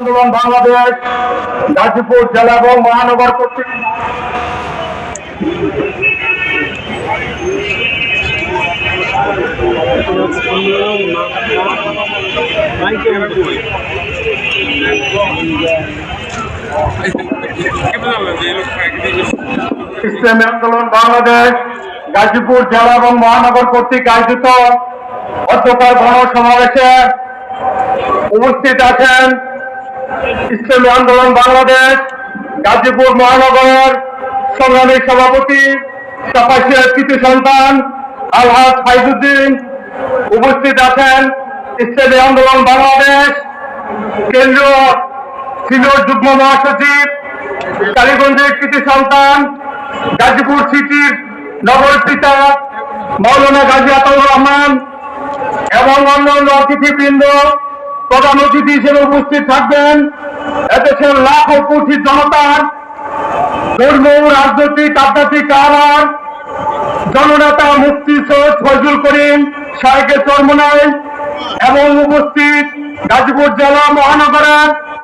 আন্দোলন বাংলাদেশ, গাজীপুর জেলা এবং মহানগর ইসলামী আন্দোলন বাংলাদেশ, গাজীপুর জেলা এবং মহানগর কর্তৃক আয়োজিত অধ্যকার গণসমাবেশে উপস্থিত আছেন ইসলামী আন্দোলন বাংলাদেশ, গাজীপুর মহানগর সংগ্রামী সভাপতি তপাসিয়ার কৃতি সন্তান আলহাজ ফাইজুদ্দিন উপস্থিত আছেন। ইসলামী আন্দোলন বাংলাদেশ, কেন্দ্রীয় সিনিয়র যুগ্ম মহাসচিব, কালীগঞ্জের কৃতি সন্তান, গাজীপুর সিটির নগর পিতা মৌলানা গাজী আতাউর রহমান এবং অন্যান্য অতিথিবৃন্দ প্রধান অতিথি হিসেবে উপস্থিত থাকবেন এদেশের লাখো কোটি জনতার ধর্ম রাজনৈতিক, আধ্যাত্মিক কারণ জননেতা মুক্তি সৈয়দ ফজল করিম শাহেকের চর্মনায় এবং উপস্থিত গাজীপুর জেলা মহানগরের